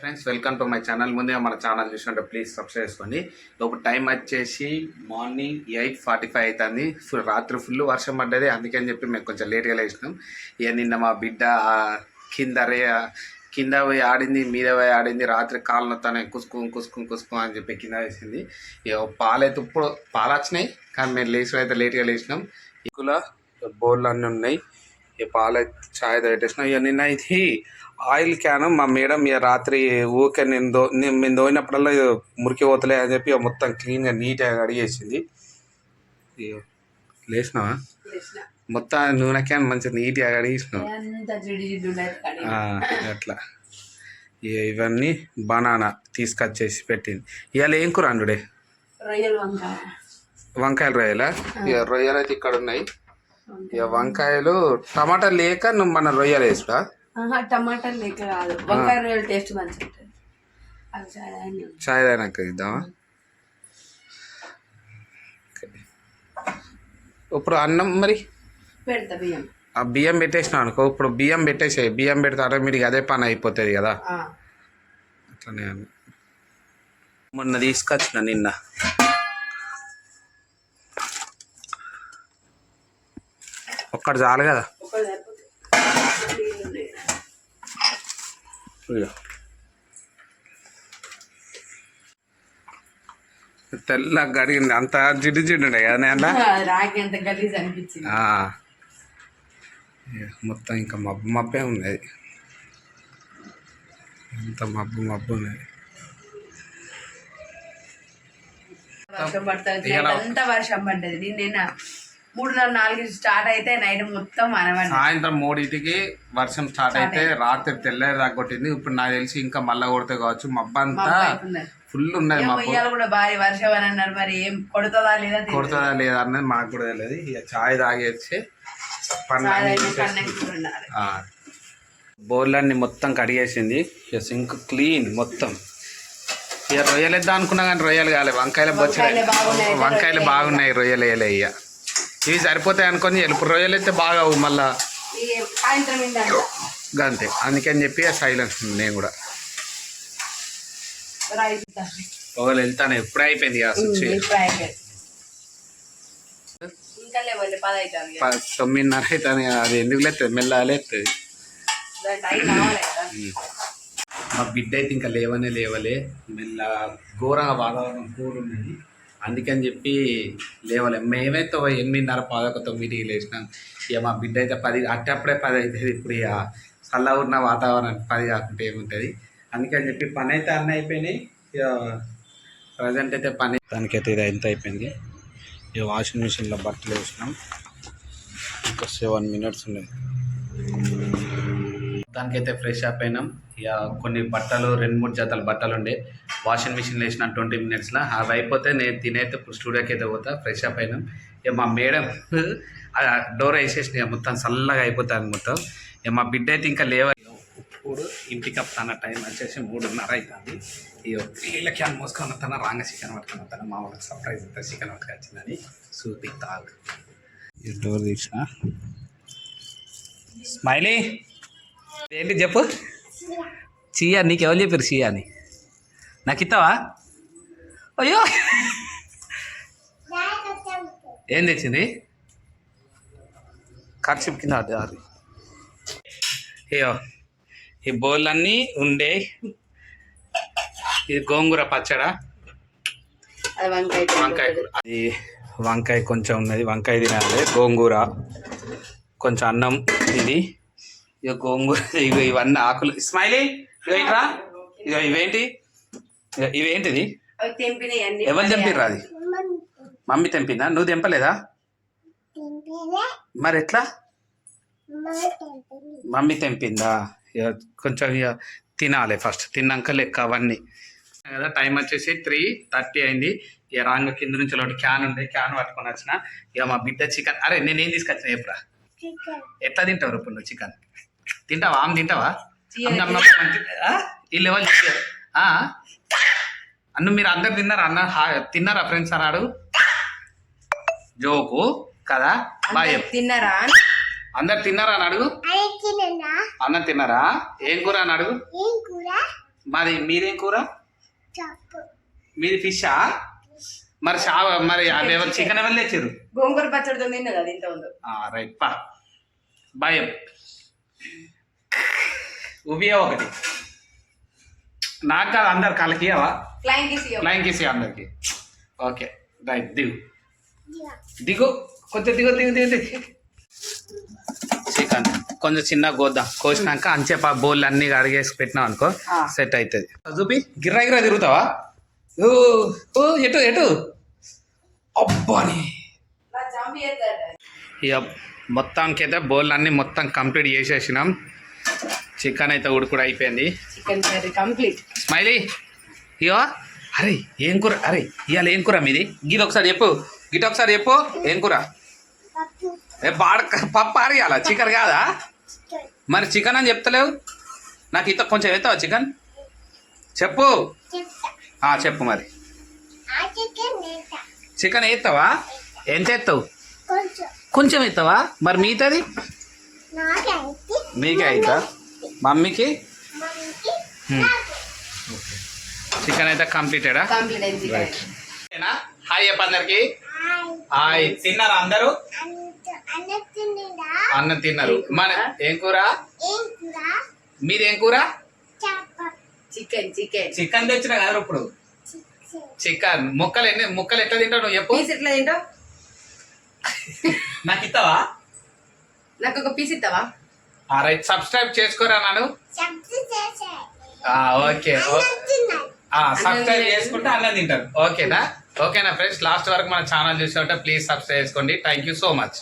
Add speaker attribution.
Speaker 1: Friends welcome to my channel ముందుగా మన channel చూసినట్టు ప్లీజ్ సబ్స్క్రైబ్ చేసుకోండి. ఇప్పుడు టైం వచ్చేసి మార్నింగ్ ఎయిట్ ఫార్టీ ఫైవ్ అవుతుంది. ఫుల్ రాత్రి ఫుల్ వర్షం పడ్డది. అందుకని చెప్పి మేము కొంచెం లేట్గా లేచినాం. ఇక నిన్న మా బిడ్డ కింద రే కింద పోయి ఆడింది మీద పోయి ఆడింది. రాత్రి కాళ్ళు తనే కుసుకుం కుసుకుం కుసుకు అని చెప్పి కింద వేసింది. ఇక పాలైతే ఇప్పుడు పాలు వచ్చినాయి కానీ మేము లేచిన అయితే లేట్గా లేచినాం. ఇకుల బోర్లు అన్నీ ఉన్నాయి. ఈ పాలు చాయ్ పెట్టేసిన ఇక నిన్న ఇది ఆయిల్ క్యాన్ మా మేడం ఇక రాత్రి ఊకే నేను దో నేను మేము దోయినప్పుడల్లా మురికి పోతలే అని చెప్పి మొత్తం క్లీన్గా నీట్గా కడిగేసింది. లేచినావా. మొత్తం నూనె క్యాన్ మంచిగా నీట్గా కడిగేసినావు. అట్లా. ఇక ఇవన్నీ బనానా తీసుకొచ్చేసి పెట్టింది. ఇవాళ ఏం కూర అండుడే?
Speaker 2: వంకాయ.
Speaker 1: వంకాయలు రొయ్యలా? ఇక రొయ్యలు అయితే ఇక్కడ ఉన్నాయి ఇక వంకాయలు టమాటా లేక నువ్వు మన రొయ్యలు వేసుడా
Speaker 2: ఆహా టమాటాలు లేక కాదు. వంకాయ రొయ్యలు టేస్ట్ మంచిగా.
Speaker 1: చాయ్ తాగినాక ఇద్దామా. ఇప్పుడు అన్నం మరి?
Speaker 2: పెడతా బియ్యం.
Speaker 1: ఆ బియ్యం పెట్టేసిన అనుకో ఇప్పుడు బియ్యం పెట్టేసే బియ్యం పెడితే ఆటోమేటిక్ అదే పని అయిపోతుంది కదా. అట్లనే మొన్న తీసుకొచ్చిన నిన్న. ఒక్కటి చాలు కదా. తెల్ల గడిగింది అంత జిడ్డు జిడ్డు ఉండే కదా నేను మొత్తం ఇంకా మబ్బు మబ్బే ఉన్నది. ఎంత మబ్బు మబ్బు ఉన్నది.
Speaker 2: వర్షం పడుతుంది. వర్షం పడ్డది నిన్న మూడున్నర నాలుగు స్టార్ట్ అయితే నైట్ మొత్తం అనవండి
Speaker 1: సాయంత్రం మూడింటికి వర్షం స్టార్ట్ అయితే రాత్రి తెల్లారి దాకా కొట్టింది. ఇప్పుడు నాకు తెలిసి ఇంకా మళ్ళా కొడితే కావచ్చు. మబ్బు అంతా ఫుల్ ఉన్నది
Speaker 2: కూడా భారీ వర్షం అని అన్నారు. మరి ఏం కొడుతుందా లేదా.
Speaker 1: కొడుతుందా లేదా అన్నది మాకు కూడా తెలియదు. ఇక చాయ్ తాగేసి. బౌల్లన్నీ మొత్తం కడిగేసింది. ఇక సింక్ క్లీన్ మొత్తం. ఇక రొయ్యలు వేద్దాం అనుకున్నా కానీ రొయ్యలు కాలే. వంకాయలు బొచ్చాయి
Speaker 2: వంకాయలే బాగున్నాయి,
Speaker 1: వంకాయలు
Speaker 2: రొయ్యలు
Speaker 1: బాగున్నాయి రొయ్యలు వేయలే ఇక. ఇవి సరిపోతాయి అనుకొని ఎలుపు రొయ్యలు అయితే బాగా మళ్ళా. గంతే అందుకని చెప్పి సైలెన్స్ నేను కూడా. ఒకవేళ వెళ్తాను ఎప్పుడు అయిపోయింది తొమ్మిదిన్నర అవుతాను అది ఎందుకు లేస్తుంది మెల్ల లేస్తుంది
Speaker 2: దాని టైం కావాలి కదా.
Speaker 1: మా బిడ్డ అయితే ఇంకా లేవనే లేవలే. మెల్ల ఘోరంగా వాతావరణం కూర ఉన్నది. అందుకని చెప్పి లేవలే. మేమైతే ఎనిమిదిన్నర పదొక తొమ్మిదికి లేచినాం ఇక మా బిడ్డ అయితే పది అట్టప్పుడే పది అవుతుంది ఇప్పుడు ఇక చల్లగా ఉన్న వాతావరణం పది కాకుండా ఏముంటుంది. అందుకని చెప్పి పని అయితే అన్నీ అయిపోయినాయి. ఇక ప్రజెంట్ అయితే పని దానికైతే ఇది ఎంత అయిపోయింది? ఇక వాషింగ్ మిషన్లో బట్టలు వేసినాం. ఇంకా సెవెన్ మినిట్స్ ఉన్నాయి దానికైతే ఫ్రెష్ అప్ అయినాం. ఇక కొన్ని బట్టలు రెండు మూడు జతల బట్టలు ఉండే. వాషింగ్ మిషన్లో వేసిన ట్వంటీ మినిట్స్లో అవి అయిపోతే నేను తినైతే ఇప్పుడు స్టూడియోకి అయితే పోతా. ఫ్రెష్ అప్ అయినాం. ఇక మా మేడం డోర్ వేసేసిన. మొత్తం చల్లగా అయిపోతుంది మొత్తం. ఇక మా బిడ్డ అయితే ఇంకా లేవ. ఇప్పుడు ఇంటికి వస్తాన టైం వచ్చేసి మూడున్నర అవుతుంది ఇక వీళ్ళ క్యాన్ మోసుకొని వస్తాను రాంగ చికెన్ పట్టుకొని వస్తాను మా వాళ్ళకి సర్ప్రైజ్ అయితే చికెన్ పట్టుకొచ్చిందని చూపి తాగు డోర్ తీసిన. స్మైలీ! ఏంటి చెప్పు? చీయా నీకు ఎవరు చెప్పారు చీయా అని నాకు ఇస్తావా అయ్యో! ఏం తెచ్చింది? ఖర్చు కింద అది అయ్యో ఈ బౌల్లన్నీ ఉండే ఇది గోంగూర పచ్చడా?
Speaker 2: వంకాయ.
Speaker 1: అది వంకాయ కొంచెం ఉన్నది వంకాయ తినాలి గోంగూర కొంచెం అన్నం ఇది ఇక గోంగూర ఇగో ఇవన్నీ ఆకులు. స్మైలీ ఇగో ఇట్రా. ఇగో ఇవేంటి? ఇగో ఇవేంటిది? ఎవరు తెంపిర్రా అది? మమ్మీ తెంపిందా? నువ్వు తెంపలేదా? మరి ఎట్లా? మమ్మీ తెంపిందా? ఇక కొంచెం ఇక తినాలి ఫస్ట్. తిన్నాక లెక్క అవన్నీ. కదా టైం వచ్చేసి త్రీ థర్టీ అయింది. ఇక రాంగ కింద నుంచి ఒకటి క్యాన్ ఉంది. క్యాన్ పట్టుకొని వచ్చిన. ఇక మా బిడ్డ చికెన్. అరే నేను ఏం తీసుకొచ్చిన ఎప్పుడా ఎట్లా తింటావు ఇప్పుడు నువ్వు చికెన్? తింటావా? ఆమె తింటావా? వీళ్ళు ఎవరు చెప్పారు? ఆ? అన్న మీరు అందరు తిన్నారా? అన్న తిన్నారా ఫ్రెండ్స్ అన్నాడు జోకు కదా? బాయ్ చెప్పు.
Speaker 2: తిన్నారా?
Speaker 1: అందరు తిన్నారా అని అడుగు. అన్నం తిన్నారా? ఏం కూర అని అడుగు. మరి మీదేం కూర? మీది ఫిషా మరి షా మరి అవి ఎవరు చికెన్. ఎవరు తెచ్చారు?
Speaker 2: గోంగూర పచ్చడితో తిన్నా కదా ఇంత ఉందో
Speaker 1: రైట్ పా. భయం ఉబియా ఒకటి నాకు కాదు అందరు కలకి అవా
Speaker 2: ఫ్లైంగ్ కిస్
Speaker 1: అందరికి. ఓకే రైట్ దిగు. దిగు కొంచెం దిగు దిగు దిగు దిగు. చికెన్ కొంచెం చిన్న గోద్దాం కోసినాక అంచేప బౌల్ అన్ని అడిగేసి పెట్టినాం అనుకో. సెట్ అవుతుంది చూపి గిర్రా గిర్రా తిరుగుతావా? ఓ ఎటు ఎటు? అబ్బాని. ఇక మొత్తానికి అయితే బౌల్ అన్ని మొత్తం కంప్లీట్ చేసేసినాం. చికెన్ అయితే ఉడుకుడు అయిపోయింది.
Speaker 2: Chicken curry complete.
Speaker 1: స్మైలీ ఇయో అరే ఏం కూర అరే ఇవాళ ఏం కూర మీది? గీది ఒకసారి చెప్పు గిట ఒకసారి చెప్పు ఏం కూర? ఏ బాడ పప్పు అలా చికెన్ కాదా? మరి చికెన్ అని చెప్తలేవు? నాకు ఇంత కొంచెం ఎత్తావా చికెన్? చెప్పు. ఆ, చెప్పు మరి. చికెన్ వేస్తావా ఎంత ఎత్తావు? కొంచెం. ఎత్తావా? మరి మిగతాది మీకే అవుతా మమ్మీకి? చికెన్ అయితే కంప్లీటెడా హాయ్ చెప్ప అందరికి. హాయ్ తిన్నారా అందరూ? అన్నం తిన్నారు. మన ఏం కూర? మీదేం కూర?
Speaker 2: చికెన్ చికెన్
Speaker 1: చికెన్ తెచ్చిన కదా ఇప్పుడు? చికెన్. ముక్కలు ఎన్ని ముక్కలు ఎట్లా తింటావు నువ్వు? చెప్పు.
Speaker 2: పీస్ ఎట్లా తింటావు?
Speaker 1: నాకు ఇస్తావా?
Speaker 2: నాకు ఒక పీస్ ఇస్తావా?
Speaker 1: రైట్ సబ్స్క్రైబ్ చేసుకోరా నాను? ఓకే సబ్స్క్రైబ్ చేసుకుంటే అన్నం తింటారు. ఓకేనా? ఓకేనా ఫ్రెండ్స్ లాస్ట్ వరకు మన ఛానల్ చూసినట్టే ప్లీజ్ సబ్స్క్రైబ్ చేసుకోండి. Thank you so much